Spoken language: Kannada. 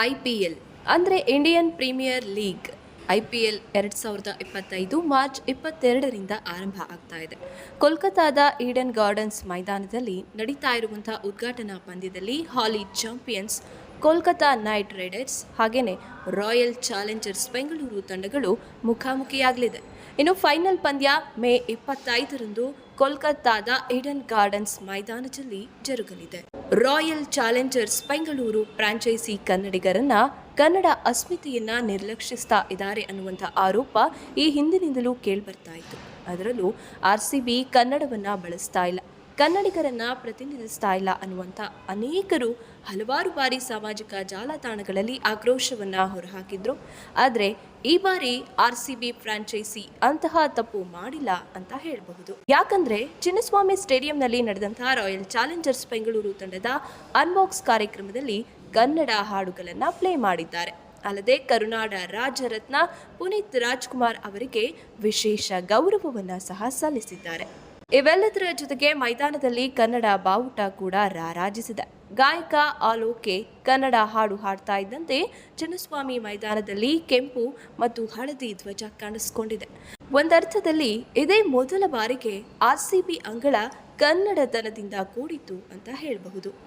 I P L. ಅಂದರೆ Indian Premier League I P L ಎರಡು ಸಾವಿರದ ಇಪ್ಪತ್ತೈದು ಮಾರ್ಚ್ ಇಪ್ಪತ್ತೆರಡರಿಂದ ಆರಂಭ ಆಗ್ತಾ ಇದೆ. ಕೋಲ್ಕತ್ತಾದ ಈಡನ್ ಗಾರ್ಡನ್ಸ್ ಮೈದಾನದಲ್ಲಿ ನಡೀತಾ ಇರುವಂಥ ಉದ್ಘಾಟನಾ ಪಂದ್ಯದಲ್ಲಿ ಹಾಲಿ ಚಾಂಪಿಯನ್ಸ್ ಕೋಲ್ಕತಾ ನೈಟ್ ರೈಡರ್ಸ್ ಹಾಗೆಯೇ ರಾಯಲ್ ಚಾಲೆಂಜರ್ಸ್ ಬೆಂಗಳೂರು ತಂಡಗಳು ಮುಖಾಮುಖಿಯಾಗಲಿದೆ. ಇನ್ನು ಫೈನಲ್ ಪಂದ್ಯ ಮೇ ಇಪ್ಪತ್ತೈದರಂದು ಕೋಲ್ಕತ್ತಾದ ಈಡನ್ ಗಾರ್ಡನ್ಸ್ ಮೈದಾನದಲ್ಲಿ ಜರುಗಲಿದೆ. ರಾಯಲ್ ಚಾಲೆಂಜರ್ಸ್ ಬೆಂಗಳೂರು ಫ್ರಾಂಚೈಸಿ ಕನ್ನಡಿಗರನ್ನ ಕನ್ನಡ ಅಸ್ಮಿತೆಯನ್ನ ನಿರ್ಲಕ್ಷಿಸ್ತಾ ಇದ್ದಾರೆ ಅನ್ನುವಂಥ ಆರೋಪ ಈ ಹಿಂದಿನಿಂದಲೂ ಕೇಳ್ಬರ್ತಾ ಇತ್ತು. ಅದರಲ್ಲೂ ಆರ್ ಸಿ ಬಿ ಕನ್ನಡವನ್ನ ಬಳಸ್ತಾ ಇಲ್ಲ. ಕನ್ನಡಿಗರನ್ನ ಪ್ರತಿನಿಧಿಸ್ತಾ ಇಲ್ಲ ಅನ್ನುವಂಥ ಅನೇಕರು ಹಲವಾರು ಬಾರಿ ಸಾಮಾಜಿಕ ಜಾಲತಾಣಗಳಲ್ಲಿ ಆಕ್ರೋಶವನ್ನ ಹೊರಹಾಕಿದ್ರು. ಆದರೆ ಈ ಬಾರಿ ಆರ್ ಸಿ ಬಿ ಫ್ರಾಂಚೈಸಿ ಅಂತಹ ತಪ್ಪು ಮಾಡಿಲ್ಲ ಅಂತ ಹೇಳಬಹುದು. ಯಾಕಂದ್ರೆ ಚಿನ್ನಸ್ವಾಮಿ ಸ್ಟೇಡಿಯಂನಲ್ಲಿ ನಡೆದಂತಹ ರಾಯಲ್ ಚಾಲೆಂಜರ್ಸ್ ಬೆಂಗಳೂರು ತಂಡದ ಅನ್ಬಾಕ್ಸ್ ಕಾರ್ಯಕ್ರಮದಲ್ಲಿ ಕನ್ನಡ ಹಾಡುಗಳನ್ನ ಪ್ಲೇ ಮಾಡಿದ್ದಾರೆ. ಅಲ್ಲದೆ ಕರುನಾಡ ರಾಜರತ್ನ ಪುನೀತ್ ರಾಜ್ಕುಮಾರ್ ಅವರಿಗೆ ವಿಶೇಷ ಗೌರವವನ್ನು ಸಹ ಸಲ್ಲಿಸಿದ್ದಾರೆ. ಇವೆಲ್ಲದರ ಜೊತೆಗೆ ಮೈದಾನದಲ್ಲಿ ಕನ್ನಡ ಬಾವುಟ ಕೂಡ ರಾರಾಜಿಸಿದೆ. ಗಾಯಕ ಆಲೋಕೆ ಕನ್ನಡ ಹಾಡು ಹಾಡ್ತಾ ಇದ್ದಂತೆ ಚಿನ್ನಸ್ವಾಮಿ ಮೈದಾನದಲ್ಲಿ ಕೆಂಪು ಮತ್ತು ಹಳದಿ ಧ್ವಜ ಕಾಣಿಸಿಕೊಂಡಿದೆ. ಒಂದರ್ಥದಲ್ಲಿ ಇದೇ ಮೊದಲ ಬಾರಿಗೆ ಆರ್ ಸಿ ಬಿ ಅಂಗಳ ಕನ್ನಡತನದಿಂದ ಕೂಡಿತು ಅಂತ ಹೇಳಬಹುದು.